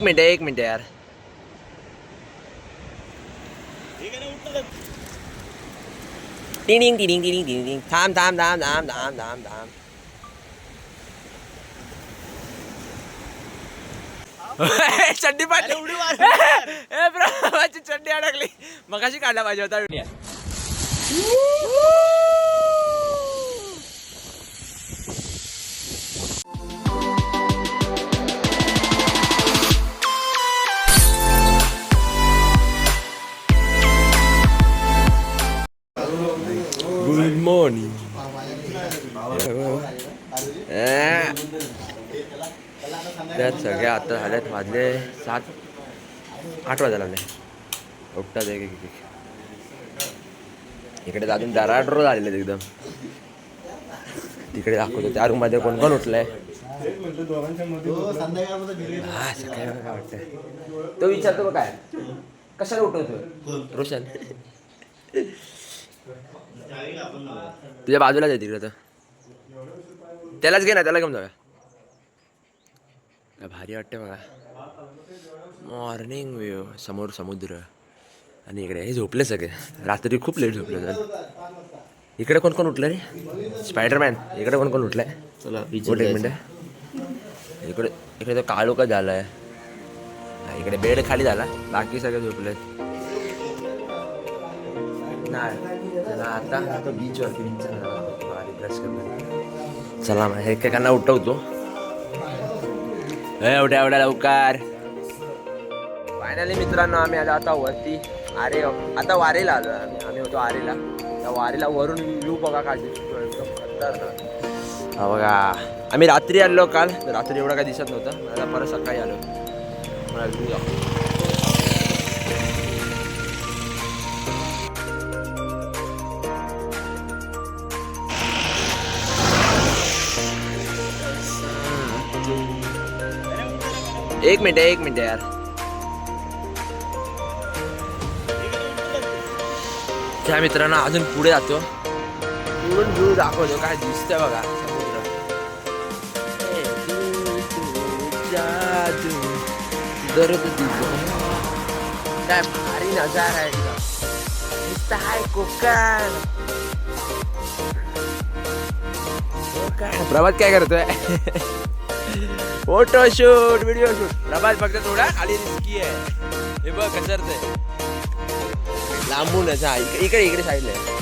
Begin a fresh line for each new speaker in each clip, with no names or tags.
एक मिनिट एक मिनिट यार. टिनिंग टिनिंग टिनिंग टिनिंग थांब थांब थांब थांब थांब थांब थांब. चड्डी पाडली. ए ब्रो माझी चड्डी अडकली. मगाशी काढला पाहिजे होता. व्हिडिओ त्यात सगळ्या आता झाल्यात वाजले सात आठ वाजायला लागले. उठतात एक एक इकडे अजून दराड्रो झालेले एकदम. तिकडे दाखवतो त्या रूममध्ये कोण कोण उठलंय? हा सकाळी काय वाटतंय. तो विचारतो काय. कशाला उठवतो रोशन. तुझ्या बाजूलाच आहे तिकडे तर. त्यालाच घे ना त्याला घेऊन जाऊया. भारी वाटते बघा. मॉर्निंग व्ह्यू समोर समुद्र. आणि इकडे हे झोपले सगळे. रात्री खूप लेट झोपले सर इकडे कोण कोण उठलं रे? स्पायडरमॅन इकडे कोण कोण उठलंय?
चला
बोट एक मिनिट. इकडे इकडे तर काळू का झालाय? हा, इकडे बेड खाली झाला. बाकी सगळे झोपले नाही. चला आता तो बीचवरती बीचचा ब्रश करतो चला मग एकेकांना उठवतो. एवढ्या उठ्या लवकर. फायनली मित्रांनो आम्ही आलो आता वरती. आरे आता वारेला आलो आम्ही. आम्ही होतो आरेला. त्या वारेला वरून व्ह्यू बघा काढली हा बघा आम्ही रात्री आलो काल. रात्री एवढं काय दिसत नव्हतं. आता परत सकाळी आलो. मला एक मिनिट एक मिनिट यार. त्या मित्रांनो अजून पुढे जातो. पुढून दूर दाखवतो काय दिसतंय बघा. समुद्र ए, तू, काय भारी नजारा आहे हाय कोकण. प्रभात काय करतोय? Photo shoot video shoot Prabhat फक्त थोडा खाली रिस्की आहे. हे बघ लांबून लांबूनच हा इकडे इकडे इकडे साईडला आहे.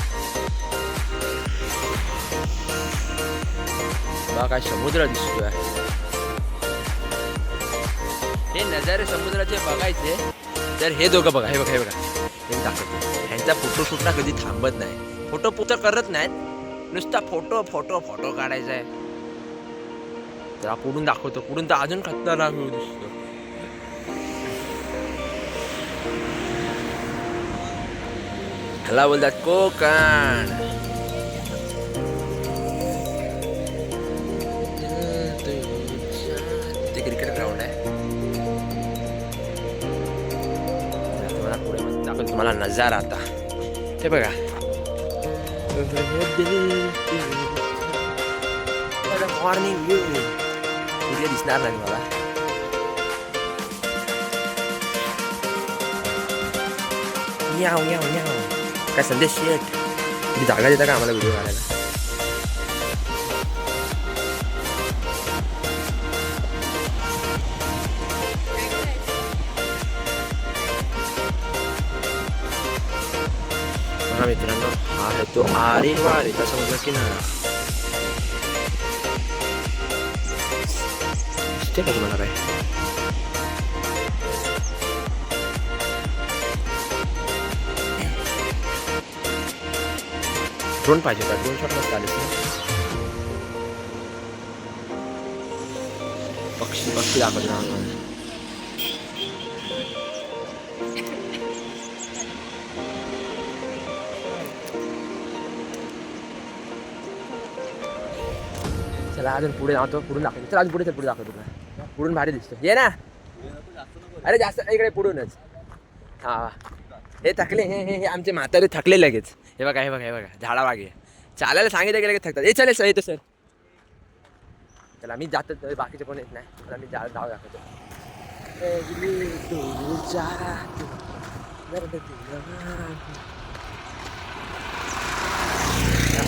बघा काय समुद्र दिसतोय. हे नजारे समुद्राचे बघायचे. तर हे दोघं बघा हे बघा हे बघा. हे दाखवतो ह्यांचा फोटोशूट ना कधी थांबत नाही. फोटो पुत करत नाहीत. नुसता फोटो फोटो फोटो काढायचा आहे. तर हा पुढून दाखवतो. पुढून तर अजून खतरनाक व्ह्यू दिसतो. ह्याला बोलतात कोकण. ते क्रिकेट ग्राउंड आहे. तुम्हाला पुढे मग दाखवतो. तुम्हाला नजारा आता. हे बघा. मॉर्निंग व्ह्यू सूर्य दिसणार नाही मला न्याव न्याव न्याव काय संदेश शेट तुम्ही जागा देता का आम्हाला व्हिडिओ काढायला बघा मित्रांनो हा आहे तो आरे वारेचा समुद्र किनारा दिसते का तुम्हाला काय ड्रोन पाहिजे का ड्रोन शॉट चालेल पक्षी पक्षी दाखवतो ना चला अजून पुढे जातो पुढून दाखवतो चला अजून पुढे चल पुढे दाखवतो तुला पुढून भारी दिसतो. ये ना. अरे जास्त इकडे पुढूनच. हा. हे थकले हे हे हे आमचे म्हातारे थकले लगेच. हे बघा हे बघा हे बघा. झाडा वागे चालायला सांगितलं की लगेच थकतात. हे चालेल सर येतो सर चला. मी जातो बाकीचे कोण येत नाही. चला मी जा धाव दाखवतो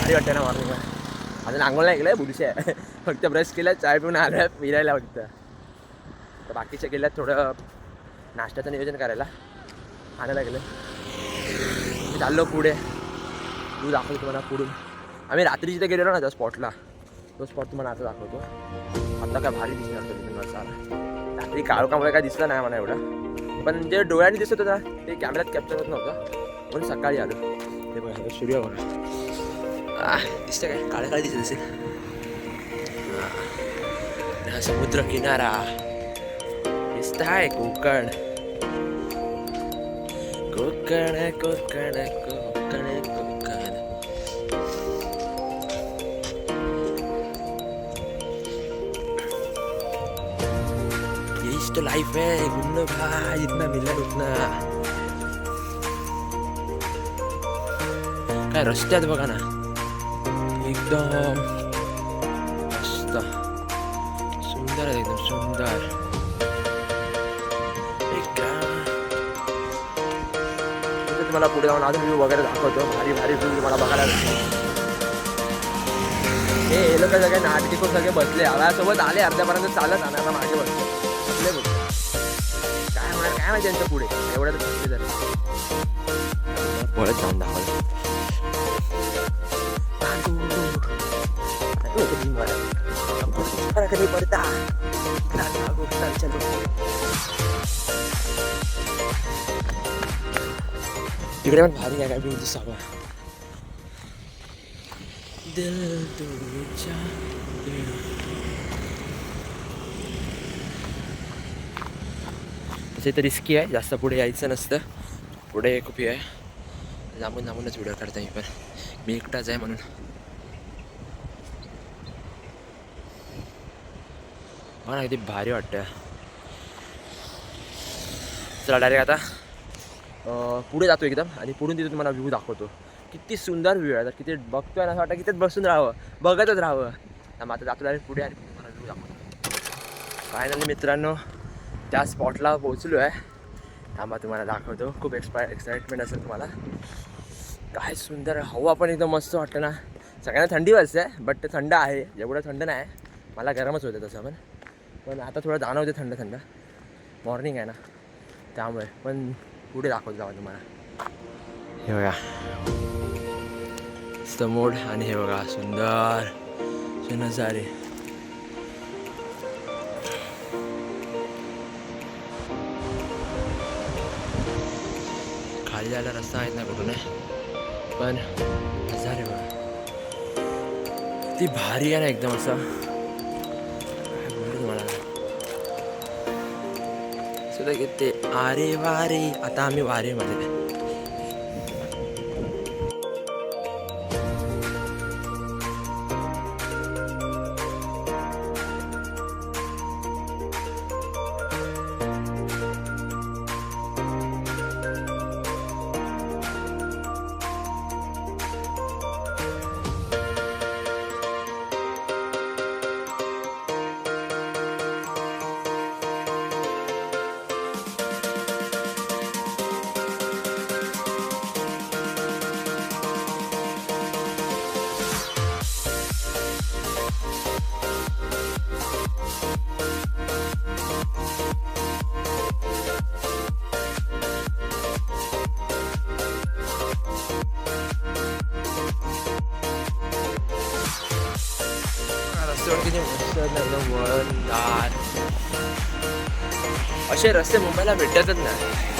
भारी वाटतं ना मॉर्निंग अजून आंघोळ नाही केलं बुरशी आहे. फक्त ब्रश केलं चाय पिऊन आलं फिरायला फक्त. तर बाकीच्या गेल्यात थोडं नाश्त्याचं नियोजन करायला आणायला गेलं मी चाललो पुढे. तू दाखवतो तुम्हाला पुढून. आम्ही रात्री जिथे गेलेलो ना त्या स्पॉटला तो स्पॉट तुम्हाला आता दाखवतो. आता काय भारी दिसणार तो तुम्हाला सारा. रात्री काळोखामुळे काय दिसलं नाही मला एवढं. पण जे डोळ्याने दिसत होतं ते कॅमेऱ्यात कॅप्चर होत नव्हतं. म्हणून सकाळी आलो. ते बघा सूर्य बघा. दिसतं काय? काळं काळे दिसत असेल. हा समुद्र किनारा. दिसत आहे कोकण. कोकण कोकण कोकण कोकण. यहीच तो लाइफ है घूमना भाई इतना मिलन उतना काय रस्त्यात बघा ना. एकदम मस्त. तुम्हाला पुढे जाऊन अजून व्ह्यू वगैरे दाखवतो. भारी भारी व्ह्यू तुम्हाला बघायला भेटतो हे हे लोक सगळे नाटकी खूप सगळे बसले. आवाजासोबत आले अर्ध्यापर्यंत चालत आणि आता मागे बसले. बसले बसले काय होणार काय माहिती त्यांच्या पुढे? एवढं तर बसले तरी. परत जाऊन दाखवलं para que no तिकडे पण भारी काय काय व्ह्यू दिसावा दिल तुझ्या तसे तर रिस्की आहे जास्त पुढे यायचं नसतं पुढे खूप हे आहे लांबून लांबूनच व्हिडिओ काढता मी पण मी एकटाच आहे म्हणून मला अगदी किती भारी वाटतं चला डायरेक्ट आता पुढे जातो एकदम आणि पुढून तिथे तुम्हाला व्ह्यू दाखवतो. किती सुंदर व्ह्यू आहे. तर किती बघतोय ना असं वाटतं तिथेच बसून राहावं. बघतच राहावं. मग आता जातो डायरेक्ट पुढे आणि तुम्हाला व्ह्यू दाखवतो. फायनली मित्रांनो त्या स्पॉटला पोहोचलो आहे. थांबा तुम्हाला दाखवतो. खूप एक्सपाय एक्साइटमेंट असेल तुम्हाला. काय सुंदर हवा पण एकदम मस्त वाटतं ना. सगळ्यांना थंडी वाजते बट ते थंड आहे. एवढं थंड नाही. मला गरमच होतं तसं पण. पण आता थोडं जाणवते थंड थंड. मॉर्निंग आहे ना. त्यामुळे. पण पुढे दाखवतो जावा तुम्हाला. हे बघा. समोर आणि हे बघा सुंदर. नजारे खाली जायला रस्ता आहेत ना कुठून पण नजारे बघा. ती भारी आहे ना एकदम असं. सुद्धा घेते. आरे वारे आता आम्ही वारेमध्ये. आहे. किती मस्त असे रस्ते मुंबईला भेटतच नाही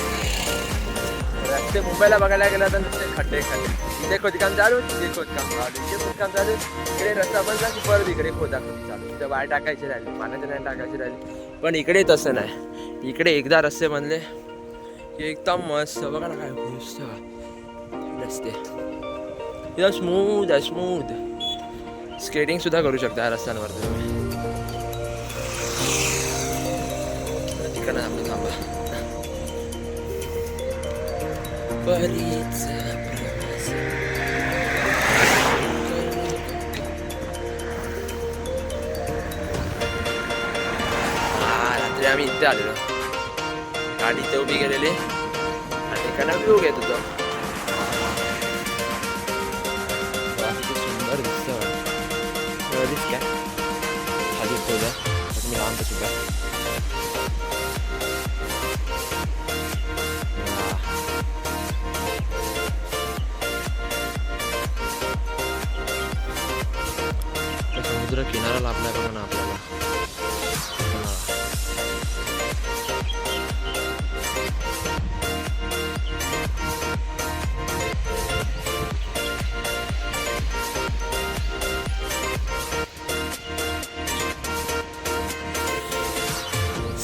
रस्ते मुंबईला बघायला गेला तर नुसते खड्डे खड्डे. इथे खोदकाम चालू तिथे खोदकाम चालू इथे खोदकाम चालू. इकडे रस्ता बंद की परत इकडे खोदाखोदी चालू. इथे बाहेर टाकायची राहिली पाण्याच्या नाही टाकायची राहिली. पण इकडे तसं नाही. इकडे एकदा रस्ते बनले की एकदम मस्त. बघा ना काय मस्त. रस्ते. एकदम स्मूथ आहे स्मूथ स्केटिंग सुद्धा करू शकता रस्त्यांवर तुम्ही तिकडं थांबा. थांबा परीचा रात्री आम्ही इथे आलेलो. गाडी इथे उभी केलेली. आणि इकडनं व्ह्यू घेत होतो. आता मी लांब सुद्धा समुद्र किनारा लाभलाय बघा ना आपल्याला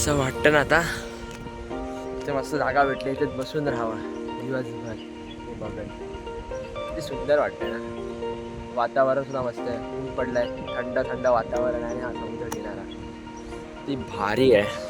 असं वाटतं ना आता. इथे मस्त जागा भेटली इथे बसून राहावं. दिवसभर. हे बघत किती सुंदर वाटतं ना. वातावरण सुद्धा मस्त आहे. ऊन पडलंय. थंड थंड वातावरण आहे हा समुद्र किनारा. ती भारी आहे.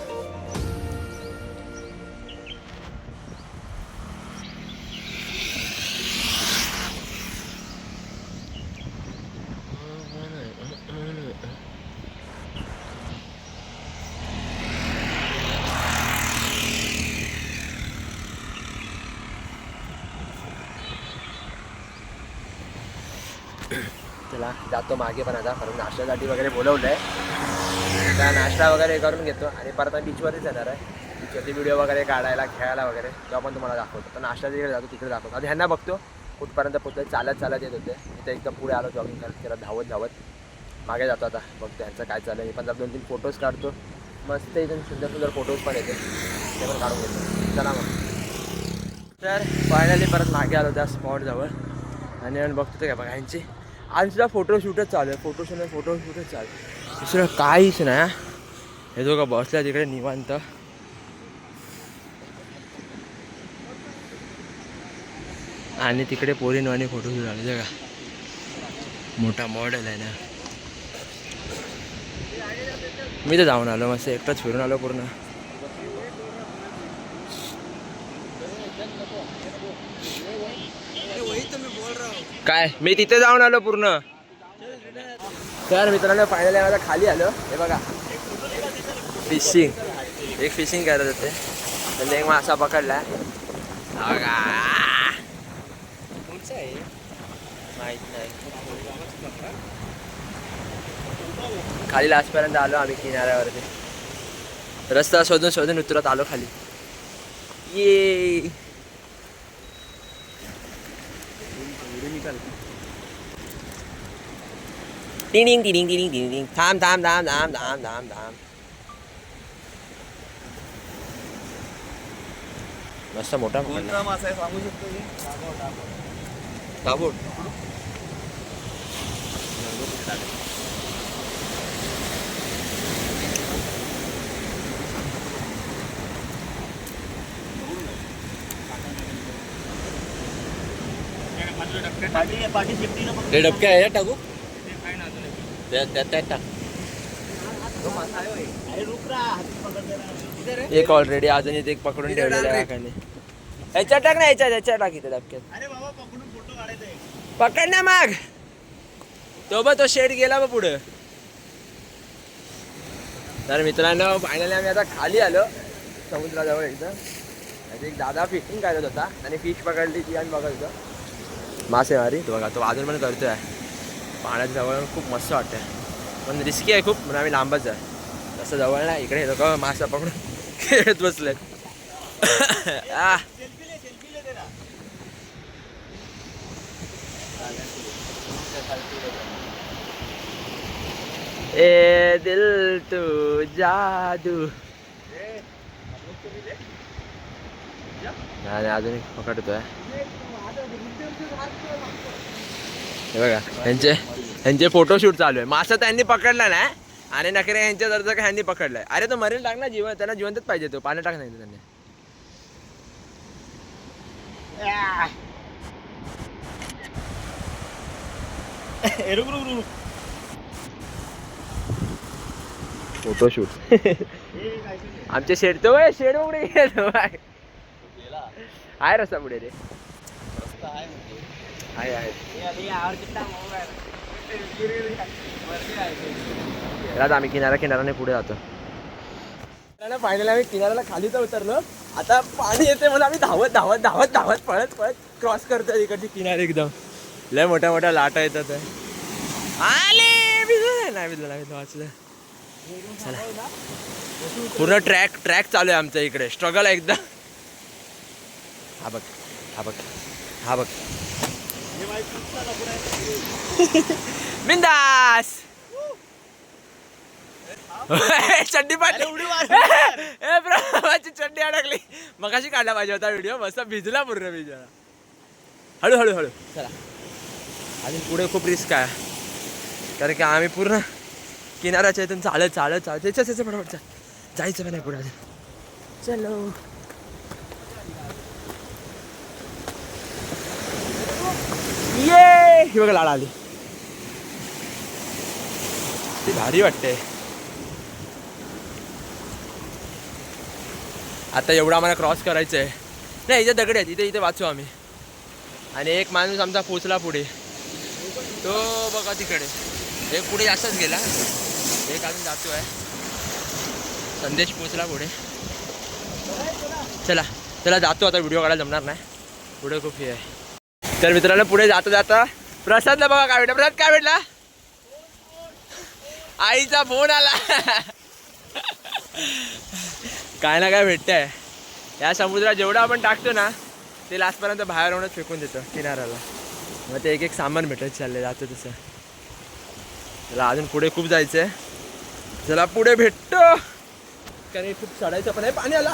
चला जातो मागे पण आता कारण नाश्त्यासाठी वगैरे बोलवलं आहे त्या नाश्ता वगैरे करून घेतो. आणि परत आम्ही बीचवरतीच येणार आहे. बीचवरती व्हिडिओ वगैरे काढायला खेळायला वगैरे तेव्हा पण तुम्हाला दाखवतो. तर नाश्ता तिकडे जातो तिकडे दाखवतो. आता ह्यांना बघतो कुठपर्यंत पोहोचतो चालत चालत येत होते. इथे एकदम पुढे आलो जॉगिंग करत त्याला धावत धावत. मागे जातो आता. बघतो ह्यांचं काय चाललं मी पण जर दोन तीन फोटोज काढतो. मस्त इथून सुंदर सुंदर फोटोज पण येते. ते पण काढून घेतो. चला मग. तर फायनली परत मागे आलो त्या स्पॉटजवळ आणि आणि बघतो ते काय बघा ह्यांची. आज सुद्धा फोटोशूटच चालू आहे. फोटोशूट फोटोशूटच चालू आहे. दुसरं काहीच नाही हे. दोघं बसल्या तिकडे निवांत. आणि तिकडे पोरीनवाणी फोटोशूट आले का मोठा मॉडेल आहे ना. मी तर जाऊन आलो मस्त एकटाच फिरून आलो पूर्ण. काय? मी तिथे जाऊन आलो पूर्ण. तर मित्रांनो फायनली माझा खाली आलो. हे बघा. फिशिंग एक फिशिंग करत होते. तर एक मासा पकडला. बघा माहीत नाही. खाली लास्टपर्यंत आलो आम्ही किनाऱ्यावरती. रस्ता शोधून शोधून उतरत आलो खाली. ये टिंग टिंग टिंग टिंग टिंग थांब थांब थांब थांब थांब थांब थांब मस्त मोठा पकडला
कोणता मासा आहे सांगू शकतो की
दाबूड
पाठी पाठी सेफ्टीला बघ.
ते डबके आहे टाकू?
ते काय ना अजून एक.
त्यात टाक. ऑलरेडी अजून इथे एक पकडून ठेवलेला आहे काकाने ह्याच्यात टाक ना ह्याच्यात ह्याच्यात टाक इथे डबक्यात.
अरे बाबा पकडून फोटो काढायचे
पकड ना माग. तो बघ तो शेड गेला बघ पुढं. तर मित्रांनो फायनली आम्ही आता खाली आलो. समुद्राजवळ एकदम. एक दादा फिशिंग करत होता. आणि फिश पकडली ती आम्ही बघत होतो मासेमारी तो बघा तो अजून पण करतोय. पाण्यात जवळ खूप मस्त वाटतंय. पण रिस्की आहे खूप म्हणून आम्ही लांबच आहे. तसं जवळ नाही इकडे लोक मासा पकडून खेळत बसलेत. आ.
सेल्फी ले सेल्फी ले तेरा
ए दिल तू जादू नाही अजून पकडतोय. हे बघा ह्यांचे ह्यांचे फोटोशूट चालू आहे. मासा त्यांनी पकडला नाही. आणि नखरे ह्यांच्या जर का ह्यांनी पकडलाय. अरे तो मरेल टाक ना जीवन त्यांना जिवंतच पाहिजे तो. पाण्यात टाक नाही त्यांनी. फोटोशूट? आमचे शेड तो शेड उघडे गेलो आहे रस्ता पुढे रे.
आहे
आहे. आहे आम्ही किनारा किनाराने पुढे जातो. फायनल आम्ही किनाऱ्याला खाली तर उतरलो. आता पाणी येते म्हणून आम्ही धावत धावत धावत धावत पळत पळत क्रॉस करतो इकडची किनारे एकदम. लय मोठ्या मोठ्या लाटा येतात आले! भिजलं नाही भिजलं नाही वाचलं. पूर्ण ट्रॅक ट्रॅक चालू आहे आमच्या इकडे. स्ट्रगल आहे एकदा हा बघ हा बघ. हा बघ. बिंदास. चड्डी पाडली. ए माझी चड्डी अडकली. मगाशी काढला पाहिजे होता व्हिडिओ मस्त भिजला पूर्ण भिजला हळू हळू चला. अजून पुढे खूप रिस्क आहे. कारण की आम्ही पूर्ण किनाऱ्याच्या इथून चालत चालत चालत. त्याच्या त्याच्या चाल जायचं पण नाही पुढे चलो. ये! ही बघा आली. ती भारी वाटते. आता एवढा आम्हाला क्रॉस करायचं आहे नाही इथे दगड आहेत इथे इथे वाचू आम्ही. आणि एक माणूस आमचा पोचला पुढे. तो बघा तिकडे. एक पुढे जास्तच गेला. एक अजून जातो आहे संदेश पोचला पुढे. चला चला जातो आता. व्हिडिओ काढायला जमणार नाही. पुढे खूप हे आहे. तर मित्रांनो पुढे जाता जाता प्रसादला बघा काय भेटला. प्रसाद काय भेटला? आईचा फोन आला. काय ना काय भेटतंय. या समुद्रात जेवढं आपण टाकतो ना ते लास्टपर्यंत बाहेर होऊनच फेकून देतो किनाऱ्याला. मग ते एक एक सामान भेटत चालले जातं तसं. त्याला अजून पुढे खूप जायचं आहे चला पुढे भेटतो. कारण खूप चढायचं पण आहे. पाणी आलं.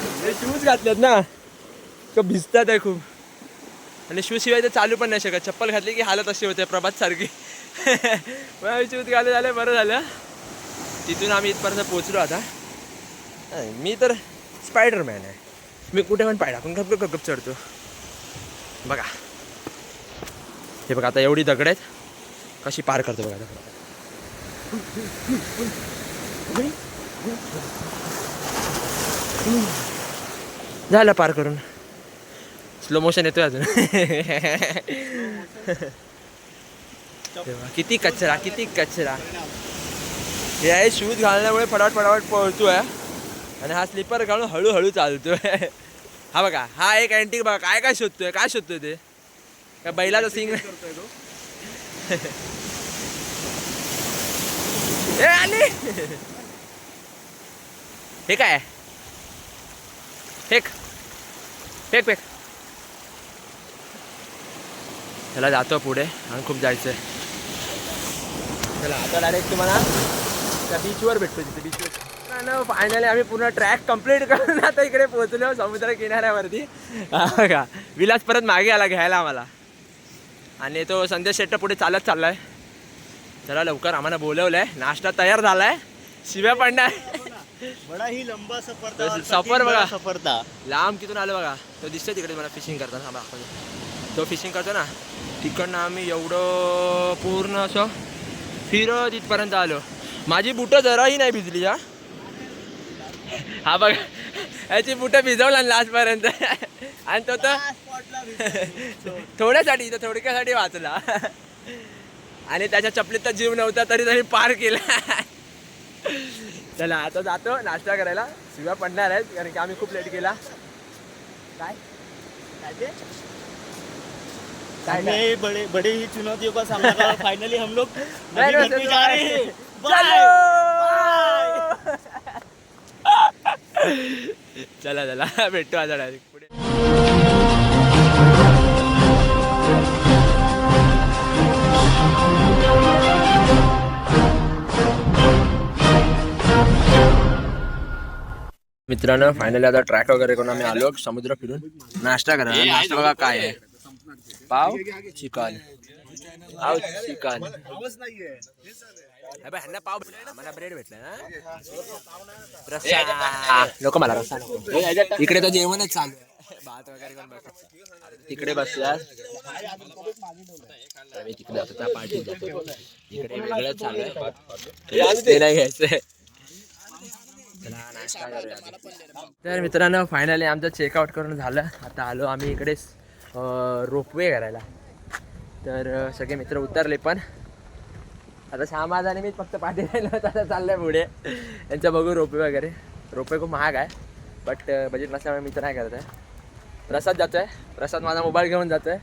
हे शूज घातलेत ना. का भिजतात आहे खूप. आणि शूज शिवाय तर चालू पण नाही शकत. चप्पल घातली की हालत अशी होते प्रभात सारखी. मग शूज घालत झाले बरं झालं. तिथून आम्ही इथपर्यंत पोचलो आता. नाही, मी तर स्पायडरमॅन आहे. मी कुठे पण पाय टाकून गप गप चढतो. बघा. हे बघा आता एवढी दगड आहेत. कशी पार करतो बघा आता. झालं पार करून. स्लो मोशन येतोय अजून. किती कचरा किती कचरा. हे आहे शूज घालण्यामुळे फटाफट फटाफट पळतोय. आणि हा स्लीपर घालून हळूहळू चालतोय. हा बघा हा एक अँटिक बघा काय काय शोधतोय काय शोधतोय ते? काय बैलाचा सिंग ए आली! हे काय? आहे? फेक. Fake fake. त्याला जातो पुढे. आणि खूप जायचं आहे. चला आता डायरेक्ट तुम्हाला त्या बीचवर भेटतो तिथे. बीचवर फायनली आम्ही पूर्ण ट्रॅक कंप्लीट करून आता इकडे पोहोचलो समुद्र किनाऱ्यावरती का विलास परत मागे आला घ्यायला आम्हाला. आणि तो संदेश शेट्ट पुढे चालत चाललाय. चला लवकर आम्हाला बोलवलंय. नाश्ता तयार झालाय. शिव्या पडणार.
बडा ही लंबा सफर था और
सफर बघा.
सफर था
लांब कितून आलो बघा? तो दिसतोय तिकडे मला फिशिंग करताना थांबा दाखवतो. तो फिशिंग करतो ना तिकडनं आम्ही एवढं पूर्ण असं फिरत इथपर्यंत आलो. माझी बुटं जराही नाही भिजली हा. हा बघ. याची बुटं भिजवला लास्टपर्यंत. आणि तो तर थोड्यासाठी तो थोडक्यासाठी वाचला. आणि त्याच्या चपलीत तर जीव नव्हता तरी त्यांनी पार केला. चला आता जातो नाश्ता करायला. शिव्या पडणार आहेत कारण की आम्ही खूप लेट केला काय? काय
बड़े बड़े ही चुनौतियों का सामना करा. फाइनली हम लोग
नहीं,
अभी घर
नहीं,
पे जा रहे हैं.
चलो! चला चला भेटतो आता डायरेक्ट पुढे. मित्रांनो फायनली आता ट्रॅक वगैरे करून आम्ही आलो. समुद्र फिरून. नाश्ता करा. नाश्ता बघा काय आहे. पाव चिकन. पाव चिकन. ह्यांना पाव ना. मला ब्रेड भेटला ना. रस्सा मला इकडे तर जेवणच चालू आहे. भात वगैरे करून बस. तिकडे बसल्यास तिकडे त्या पार्टीत जातो. इकडे वेगळंच चालू आहे. ते नाही घ्यायचंय चला नाश्ता करूया आधी. तर मित्रांनो फायनली आमचं चेकआउट करून झालं. आता आलो आम्ही इकडे रोपवे करायला. तर सगळे मित्र उतरले पण. आता श्यामाज आणि मी फक्त पाठी राहिलो आता चाललंय पुढे. यांचं बघू रोपे वगैरे. रोपे खूप महाग आहे बट बजेट नसल्यामुळे मी तर नाही करत आहे. प्रसाद जातो आहे प्रसाद माझा मोबाईल घेऊन जातो आहे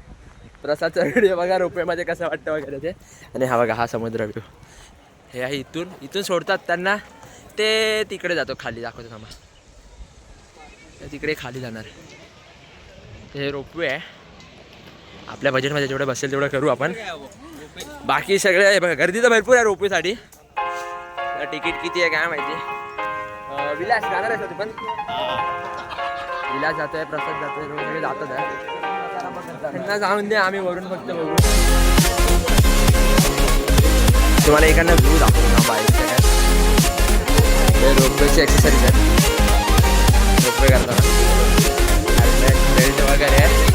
प्रसादचा व्हिडिओ बघा रोपेमध्ये कसं वाटतं वगैरे ते. आणि हा बघा हा समुद्र व्ह्यू हे आहे इथून. इथून सोडतात त्यांना. ते तिकडे जातो खाली दाखवतो थांबा. तिकडे खाली जाणार. हे रोपवे आहे. आपल्या बजेटमध्ये जेवढं बसेल तेवढं करू आपण. बाकी सगळे बघा गर्दी तर भरपूर आहे रोपवेसाठी. तिकीट किती आहे काय माहिती? विलास जाणार आहे तू पण? विलास जातोय प्रसाद जातोय सगळे जातात आहे. त्यांना जाऊन द्या आम्ही वरून फक्त बघू. तुम्हाला एखादा व्ह्यू दाखवतो ना बाईक रोपवेची एक्सरसाइज आहे रोपवे करताना हेल्मेट बेल्ट वगैरे आहे